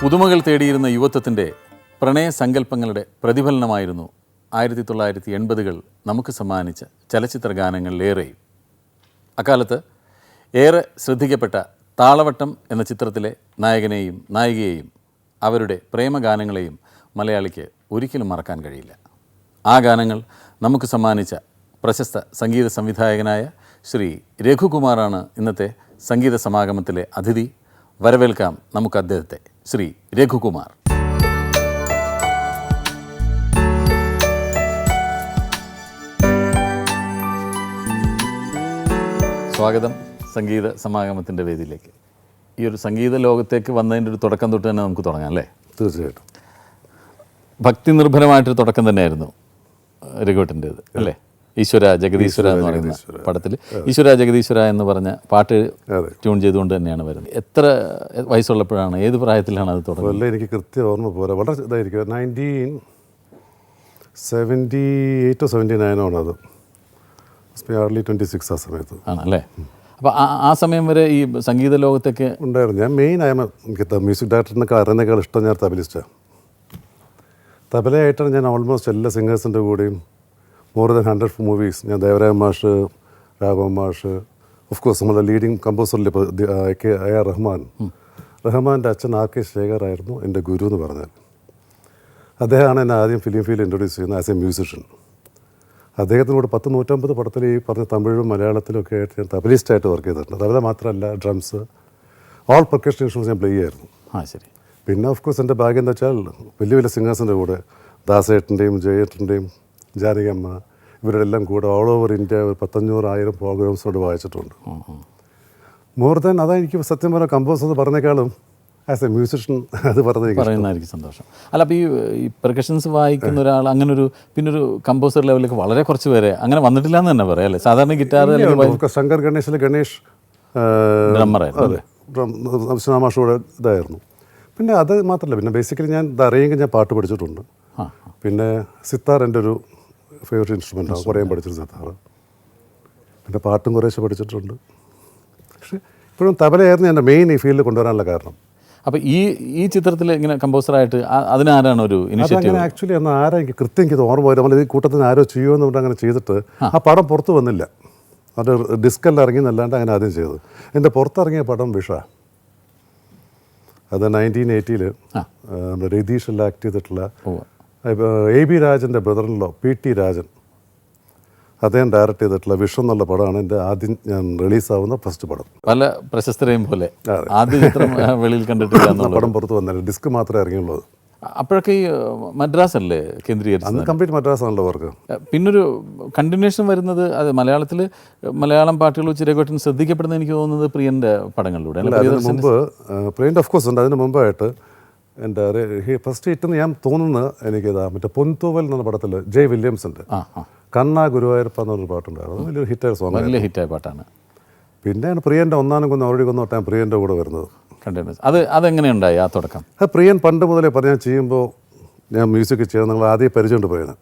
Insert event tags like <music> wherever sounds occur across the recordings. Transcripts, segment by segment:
പുതുമകൾ തേടിയിരുന്ന യുവത്വത്തിന്റെ പ്രണയ സങ്കല്പങ്ങളുടെ പ്രതിഫലനമായിരുന്നു ആയിരത്തി തൊള്ളായിരത്തി എൺപതുകൾ നമുക്ക് സമ്മാനിച്ച ചലച്ചിത്ര ഗാനങ്ങളിലേറെയും അക്കാലത്ത് ഏറെ ശ്രദ്ധിക്കപ്പെട്ട താളവട്ടം എന്ന ചിത്രത്തിലെ നായകനെയും നായികയെയും അവരുടെ പ്രേമഗാനങ്ങളെയും മലയാളിക്ക് ഒരിക്കലും മറക്കാൻ കഴിയില്ല. ആ ഗാനങ്ങൾ നമുക്ക് സമ്മാനിച്ച പ്രശസ്ത സംഗീത സംവിധായകനായ ശ്രീ രഘുകുമാറാണ് ഇന്നത്തെ സംഗീത സമാഗമത്തിലെ അതിഥി. വരവേൽക്കാം നമുക്ക് അദ്ദേഹത്തെ. ശ്രീ രഘുകുമാർ. സ്വാഗതം സംഗീത സമാഗമത്തിന്റെ വേദിയിലേക്ക്. ഈ ഒരു സംഗീത ലോകത്തേക്ക് വന്നതിന്റെ ഒരു തുടക്കം തൊട്ട് തന്നെ നമുക്ക് തുടങ്ങാം അല്ലേ? തീർച്ചയായിട്ടും. ഭക്തി നിർഭരമായിട്ടൊരു തുടക്കം തന്നെയായിരുന്നു രഘുവട്ടന്റേത് അല്ലേ? ഈശ്വര ജഗദീശ്വര എന്ന് പറയുന്ന പടത്തിൽ ഈശ്വര ജഗദീശ്വര എന്ന് പറഞ്ഞ പാട്ട് ട്യൂൺ ചെയ്തുകൊണ്ട് തന്നെയാണ് വരുന്നത്. എത്ര വയസ്സുള്ളപ്പോഴാണ് ഏത് പ്രായത്തിലാണ് അത് തുടങ്ങുന്നത് എനിക്ക് കൃത്യം ഓർമ്മ പോലെ വളരെ ഇതായിരിക്കും. നയന്റീൻ സെവന്റി എയ്റ്റോ സെവന്റി നയനോ ആണ് അത്. ട്വന്റി സിക്സ് ആ സമയത്ത്. ആണല്ലേ? അപ്പോൾ ആ സമയം വരെ ഈ സംഗീത ലോകത്തൊക്കെ ഉണ്ടായിരുന്നു. ഞാൻ മെയിൻ ആയ എനിക്ക് മ്യൂസിക് ഡയറക്ടറിനൊക്കെ അറിയുന്നേക്കാൾ ഇഷ്ടം ഞാൻ തബലിസ്റ്റാണ് തബലയായിട്ടാണ് ഞാൻ ഓൾമോസ്റ്റ് എല്ലാ സിംഗേഴ്സിന്റെ കൂടെയും മോർ ദാൻ ഹൺഡ്രഡ് മൂവീസ് ഞാൻ ദേവരായ മാഷ് രാഘവ മാഷ്. ഓഫ് കോഴ്സ് നമ്മുടെ ലീഡിങ് കമ്പോസറിൽ ഇപ്പോൾ കെ എ ആർ റഹ്മാൻ. റഹ്മാന്റെ അച്ഛൻ ആർ കെ ശേഖർ ആയിരുന്നു എന്റെ ഗുരു എന്ന് പറഞ്ഞാൽ. അദ്ദേഹമാണ് എന്നെ ആദ്യം ഫിലിം ഫീൽഡ് ഇൻട്രൊഡ്യൂസ് ചെയ്യുന്നത് ആസ് എ മ്യൂസിഷ്യൻ അദ്ദേഹത്തിനോട് പത്ത് നൂറ്റമ്പത് പടത്തിൽ ഈ പറഞ്ഞ തമിഴും മലയാളത്തിലും ഒക്കെ ആയിട്ട് ഞാൻ തബലിസ്റ്റായിട്ട് വർക്ക് ചെയ്തിട്ടുണ്ട്. തബല മാത്രമല്ല ഡ്രംസ് ഓൾ പെർക്കഷൻ ഇൻസ്ട്രുമെൻസ് ഞാൻ പ്ലേ ചെയ്യായിരുന്നു. ആ ശരി. പിന്നെ ഓഫ് കോഴ്സ് എന്റെ ഭാഗ്യം എന്താ വെച്ചാൽ വലിയ വലിയ സിംഗേഴ്സിന്റെ കൂടെ ദാസേട്ടന്റെയും ജയേട്ടന്റെയും ജാനകിയമ്മ ഇവരുടെ എല്ലാം കൂടെ ഓൾ ഓവർ ഇന്ത്യ ഒരു പത്തഞ്ഞൂറായിരം പ്രോഗ്രാംസോട് വായിച്ചിട്ടുണ്ട്. മോർ ദാൻ അതാ എനിക്ക് സത്യം പറഞ്ഞ കമ്പോസ് എന്ന് പറഞ്ഞേക്കാളും ആസ് എ മ്യൂസിഷ്യൻ അത് പറയുന്നതായിരിക്കും സന്തോഷം. അല്ല അപ്പോൾ ഈ പെർക്കഷൻസ് വായിക്കുന്ന ഒരാൾ അങ്ങനെ ഒരു പിന്നെ ഒരു കമ്പോസർ ലെവലിലേക്ക് വളരെ കുറച്ച് പേരെ അങ്ങനെ വന്നിട്ടില്ല എന്ന് തന്നെ പറയാം അല്ലേ? സാധാരണ ഗിറ്റാർ ശങ്കർ ഗണേശിലെ ഗണേഷ് ശ്രീനാമാഷോടെ ഇതായിരുന്നു. പിന്നെ അത് മാത്രമല്ല പിന്നെ ബേസിക്കലി ഞാൻ ഇത് അറിയെങ്കിൽ ഞാൻ പാട്ട് പഠിച്ചിട്ടുണ്ട്. പിന്നെ സിത്താർ എന്റെ ഒരു ഫേവറേറ്റ് ഇൻസ്ട്രുമെന്റാണ് കുറേ പഠിച്ചിരുന്ന സിത്താർ പിന്നെ പാട്ടും കുറേശ്ശെ പഠിച്ചിട്ടുണ്ട്. പക്ഷേ ഇപ്പോഴും തബലയായിരുന്നു എന്റെ മെയിൻ ഈ ഫീൽഡിൽ കൊണ്ടുവരാനുള്ള കാരണം. അപ്പോൾ ഈ ഈ ചിത്രത്തിൽ ഇങ്ങനെ കമ്പോസറായിട്ട് അതിനാരാണ് ഒരു ഇനിഷ്യേറ്റീവ് ആക്ച്വലി അന്ന് ആരാ എനിക്ക് കൃത്യം എനിക്ക് ഓർമ്മ പോയത് നമ്മൾ ഈ കൂട്ടത്തിന് ആരോ ചെയ്യുമെന്ന് പറഞ്ഞ് അങ്ങനെ ചെയ്തിട്ട് ആ. പടം പുറത്ത് വന്നില്ല. അത് ഡിസ്കെല്ലാം ഇറങ്ങി എന്നല്ലാണ്ട് അങ്ങനെ ആദ്യം ചെയ്തത്. എന്റെ പുറത്തിറങ്ങിയ പടം വിഷ. അത് നയന്റീൻ എയ്റ്റിയിൽ നമ്മുടെ രതീഷ് എല്ലാം ആക്ട് ചെയ്തിട്ടുള്ള. എ ബി രാജന്റെ ബ്രദറിലോ പി ടി രാജൻ. അദ്ദേഹം ഡയറക്റ്റ് ചെയ്തിട്ടുള്ള വിഷം എന്നുള്ള പടമാണ് എന്റെ ആദ്യം ഞാൻ റിലീസാവുന്ന ഫസ്റ്റ് പടം. പല പ്രശസ്തരെയും പോലെ ആദ്യ ചിത്രം വെളിയിൽ കണ്ടിട്ടില്ല <laughs> പടം പുറത്ത് വന്നില്ല. ഡിസ്ക് മാത്രമേ ഇറങ്ങിയുള്ളൂ. അത്. അപ്പോഴൊക്കെ ഈ മദ്രാസ് അല്ലേ കേന്ദ്രീകരിച്ചത്? കംപ്ലീറ്റ് കംപ്ലീറ്റ് മദ്രാസാണല്ലോ അവർക്ക് പിന്നൊരു കണ്ടിന്യൂഷൻ വരുന്നത് അത് മലയാളത്തിൽ മലയാളം പാട്ടുകൾ വെച്ച് ശ്രദ്ധിക്കപ്പെടുന്നത് ശ്രദ്ധിക്കപ്പെടുന്ന എനിക്ക് തോന്നുന്നത് പ്രിയന്റെ പടങ്ങളിലൂടെ. മുമ്പ് പ്രിയന്റെ ഓഫ് കോഴ്സ് ഉണ്ട്. അതിന് മുമ്പായിട്ട് എന്റെ ഫസ്റ്റ് ഹിറ്റ് ഞാൻ തോന്നുന്നത് എനിക്കിതാ മറ്റേ പൊൻതൂവൽ എന്ന പടത്തിൽ ജയ് വില്യംസിന്റെ കണ്ണ ഗുരുവായൂരപ്പ എന്നൊരു പാട്ടുണ്ടായിരുന്നു അത് വലിയൊരു ഹിറ്റായ സോങ് വലിയ ഹിറ്റായ പാട്ടാണ്. പിന്നെയാണ് പ്രിയന്റെ ഒന്നാനും കൊന്ന് ഓൾറെഡി കൊന്ന് തൊട്ടാൻ പ്രിയന്റെ കൂടെ വരുന്നത്. കണ്ടിന്യൂസ് അത് അതെങ്ങനെയുണ്ടായി ആ തുടക്കം? അത് പ്രിയൻ പണ്ട് മുതലേ പറഞ്ഞ് ഞാൻ ചെയ്യുമ്പോൾ ഞാൻ മ്യൂസിക് ചെയ്യണം നിങ്ങൾ ആദ്യം പരിചയമുണ്ട് പോയത്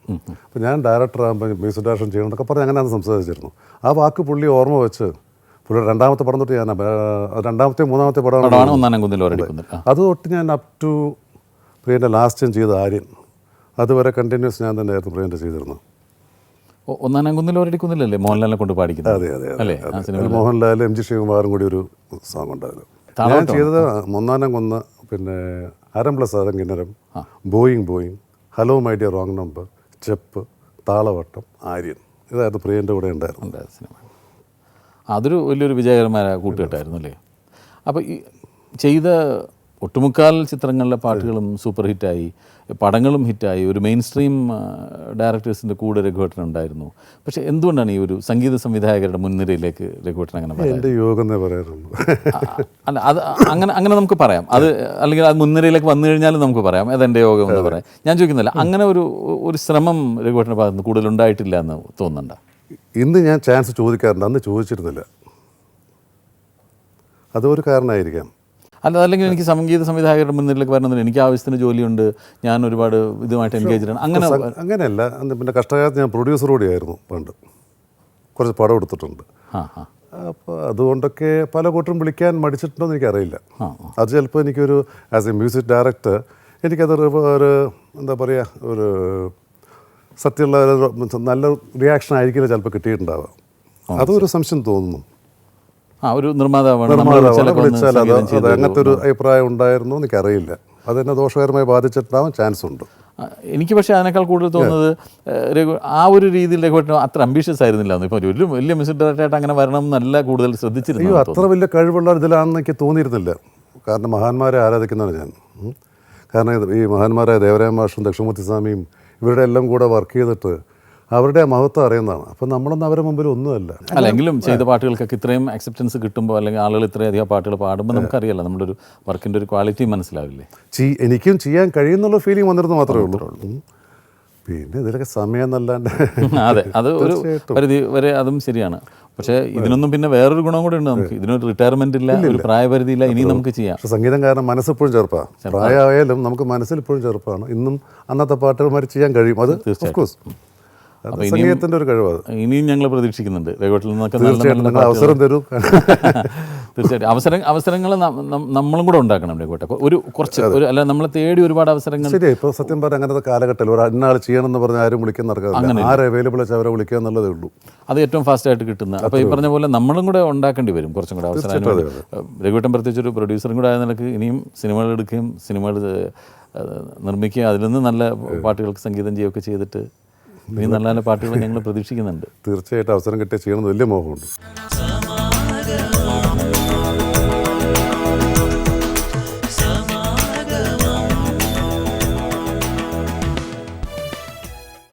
അപ്പോൾ ഞാൻ ഡയറക്ടർ ആകുമ്പോൾ മ്യൂസിക് ഡയറക്ഷൻ ചെയ്യണമെന്നൊക്കെ പറഞ്ഞ് അങ്ങനെ അന്ന് സംസാരിച്ചിരുന്നു. ആ വാക്ക് പുള്ളി ഓർമ്മ വെച്ച് പുള്ളിയുടെ രണ്ടാമത്തെ പടം തൊട്ട് ഞാൻ രണ്ടാമത്തെ മൂന്നാമത്തെ പടമാണ് ഒന്നാം കുന്നിൽ അത് തൊട്ട് ഞാൻ അപ് ടു പ്രിയന്റെ ലാസ്റ്റ് ഞാൻ ചെയ്ത ആര്യൻ അതുവരെ കണ്ടിന്യൂസ് ഞാൻ തന്നെ ആയിരുന്നു പ്രിയന്റെ ചെയ്തിരുന്നത്. ഒന്നാം കുന്നിൽ ഒരടിക്കുന്നില്ലല്ലേ മോഹൻലാലിനെ കൊണ്ട് പാടിക്കുന്നത്. അതെ അതെ അല്ലേ? മോഹൻലാൽ എം ജി ശ്രീകുമാറും കൂടി ഒരു സോങ് ഉണ്ടായിരുന്നു. ഞാൻ ചെയ്തത് ഒന്നാനം കുന്ന് പിന്നെ Aram plus Aram Kinnaram Boeing Boeing hello my dear wrong number Cheppu Thalavattam Aryan. ഇതായിരുന്നു പ്രിയന്റെ കൂടെ ഉണ്ടായിരുന്നു ഉണ്ടായ സിനിമ. അതൊരു വലിയൊരു വിജയകരമായ കൂട്ടുകെട്ടായിരുന്നു അല്ലേ? അപ്പോൾ ഈ ചെയ്ത ഒട്ടുമുക്കാൽ ചിത്രങ്ങളിലെ പാട്ടുകളും സൂപ്പർ ഹിറ്റായി പടങ്ങളും ഹിറ്റായി ഒരു മെയിൻ സ്ട്രീം ഡയറക്ടേഴ്സിന്റെ കൂടെ രഘുവട്ടൻ ഉണ്ടായിരുന്നു. പക്ഷെ എന്തുകൊണ്ടാണ് ഈ ഒരു സംഗീത സംവിധായകരുടെ മുൻനിരയിലേക്ക് രഘുവട്ടൻ അങ്ങനെ എന്റെ യോഗം പറയാറുള്ളൂ. അല്ല അത് അങ്ങനെ അങ്ങനെ നമുക്ക് പറയാം. അത് അല്ലെങ്കിൽ അത് മുൻനിരയിലേക്ക് വന്നു കഴിഞ്ഞാലും നമുക്ക് പറയാം. അതെന്റെ യോഗം എന്ന് പറയാം. ഞാൻ ചോദിക്കുന്നില്ല അങ്ങനെ ഒരു ഒരു ശ്രമം രഘുവട്ടന്റെ ഭാഗത്ത് ഉണ്ടായിട്ടില്ല എന്ന് തോന്നുന്നുണ്ടോ? ഇന്ന് ഞാൻ ചാൻസ് ചോദിക്കാറുണ്ട്. അന്ന് ചോദിച്ചിരുന്നില്ല. അതൊരു കാരണമായിരിക്കാം. അല്ല അല്ലെങ്കിൽ എനിക്ക് സംഗീത സംവിധായകരുടെ മുന്നിലേക്ക് വരണമെന്നില്ല. എനിക്ക് ആവശ്യത്തിന് ജോലിയുണ്ട്. ഞാൻ ഒരുപാട് ഇതുമായിട്ട് എൻഗേജ് ആണ് അങ്ങനെ അങ്ങനെയല്ല. അന്ന് പിന്നെ കഷ്ടകാലത്ത് ഞാൻ പ്രൊഡ്യൂസർ കൂടിയായിരുന്നു പണ്ട്. കുറച്ച് പടം എടുത്തിട്ടുണ്ട്. അപ്പോൾ അതുകൊണ്ടൊക്കെ പല കൂട്ടരും വിളിക്കാൻ മടിച്ചിട്ടുണ്ടോ എന്ന് എനിക്കറിയില്ല അത് ചിലപ്പോൾ എനിക്കൊരു ആസ് എ മ്യൂസിക് ഡയറക്ടർ എനിക്കത് ഒരു എന്താ പറയുക ഒരു സത്യമുള്ള നല്ല റിയാക്ഷൻ ആയിരിക്കില്ല ചിലപ്പോൾ കിട്ടിയിട്ടുണ്ടാവുക. അതൊരു ഒരു സംശയം തോന്നുന്നു. ആ ഒരു നിർമ്മാതാവാണ്. അങ്ങനത്തെ ഒരു അഭിപ്രായം ഉണ്ടായിരുന്നു എനിക്കറിയില്ല. അതെന്നെ ദോഷകരമായി ബാധിച്ചിട്ടുണ്ടാവാൻ ചാൻസ് ഉണ്ട്. എനിക്ക് പക്ഷേ അതിനേക്കാൾ കൂടുതൽ തോന്നുന്നത് ആ ഒരു രീതിയിൽ രഘുവേട്ടൻ അത്ര അംബീഷ്യസ് ആയിരുന്നില്ല. ഇപ്പോൾ ഒരു വലിയ മ്യൂസിക് ഡയറക്ടറായിട്ട് അങ്ങനെ വരണം എന്നല്ല കൂടുതൽ ശ്രദ്ധിച്ചിരുന്നു അത്ര വലിയ കഴിവുള്ള ഇതിലാണെന്ന് എനിക്ക് തോന്നിയിരുന്നില്ല. കാരണം മഹാന്മാരെ ആരാധിക്കുന്നതാണ് ഞാൻ. കാരണം ഈ മഹാന്മാരായ ദേവരായ മാഷും ദക്ഷിണമൂർത്തി സ്വാമിയും ഇവരുടെ എല്ലാം കൂടെ വർക്ക് ചെയ്തിട്ട് അവരുടെ മഹത്വം അറിയുന്നതാണ്. അപ്പം നമ്മളൊന്നും അവരുടെ മുമ്പിൽ ഒന്നുമല്ല. അല്ലെങ്കിലും ചെയ്ത പാട്ടുകൾക്കൊക്കെ ഇത്രയും അക്സെപ്റ്റൻസ് കിട്ടുമ്പോൾ അല്ലെങ്കിൽ ആളുകൾ ഇത്രയധികം പാട്ടുകൾ പാടുമ്പോൾ നമുക്കറിയാലോ നമ്മുടെ ഒരു വർക്കിന്റെ ഒരു ക്വാളിറ്റി മനസ്സിലാവില്ലേ? ചീ എനിക്കും ചെയ്യാൻ കഴിയുന്നുള്ള ഫീലിംഗ് വന്നിരുന്നു മാത്രമേ ഉള്ളൂ. പിന്നെ ഇതിലൊക്കെ സമയം എന്നല്ലാണ്ട് <laughs> അതെ അത് ഒരു പരിധി വരെ അതും ശരിയാണ്. പക്ഷേ ഇതിനൊന്നും പിന്നെ വേറൊരു ഗുണം കൂടെ ഉണ്ട് നമുക്ക്. ഇതിനൊരു റിട്ടയർമെന്റ് ഇല്ല ഒരു പ്രായപരിധി ഇല്ല ഇനി നമുക്ക് ചെയ്യാം. സംഗീതം കാരണം മനസ്സിപ്പോഴും ചെറുപ്പമാണ് പ്രായമായാലും നമുക്ക് മനസ്സിൽ ഇപ്പോഴും ചെറുപ്പമാണ് ഇന്നും അന്നത്തെ പാട്ടുകൾമാർ ചെയ്യാൻ കഴിയും. അത് സംഗീതത്തിന്റെ ഒരു കഴിവ് ഇനിയും ഞങ്ങൾ പ്രതീക്ഷിക്കുന്നുണ്ട്. രഘുവട്ടിൽ നിന്നൊക്കെ നല്ല അവസരം തരൂ. <laughs> തീർച്ചയായിട്ടും. അവസരം അവസരങ്ങൾ നമ്മളും കൂടെ ഉണ്ടാക്കണം രഘുവട്ടെ ഒരു കുറച്ച് ഒരു അല്ല നമ്മളെ തേടി ഒരുപാട് അവസരങ്ങൾ ശരി ഇപ്പോൾ സത്യം പറഞ്ഞ അങ്ങനത്തെ കാലഘട്ടത്തിൽ ഒരു ഇന്നാൾ ചെയ്യണം എന്ന് പറഞ്ഞാൽ ആരും വിളിക്കാൻ നടക്കാറില്ല ആര് അവൈലബിൾ വെച്ചാൽ അവരെ വിളിക്കുക എന്നുള്ളതേ ഉള്ളൂ. അത് ഏറ്റവും ഫാസ്റ്റ് ആയിട്ട് കിട്ടുന്ന അപ്പോൾ ഈ പറഞ്ഞ പോലെ നമ്മളും കൂടെ ഉണ്ടാക്കേണ്ടി വരും കുറച്ചും കൂടെ അവസരം. രഘുവട്ടൻ പ്രത്യേകിച്ച് ഒരു പ്രൊഡ്യൂസറും കൂടെ ആയ നിലയ്ക്ക് ഇനിയും സിനിമകൾ എടുക്കുകയും സിനിമകൾ നിർമ്മിക്കുക നിർമ്മിക്കുകയും അതിൽ നിന്ന് നല്ല പാട്ടുകൾക്ക് സംഗീതം ചെയ്യുകയൊക്കെ ചെയ്തിട്ട് ഇനിയും നല്ല നല്ല പാട്ടുകൾ ഞങ്ങൾ പ്രതീക്ഷിക്കുന്നുണ്ട്. തീർച്ചയായിട്ടും അവസരം കിട്ടിയ ചെയ്യണമെന്ന് വലിയ മോഹമുണ്ട്.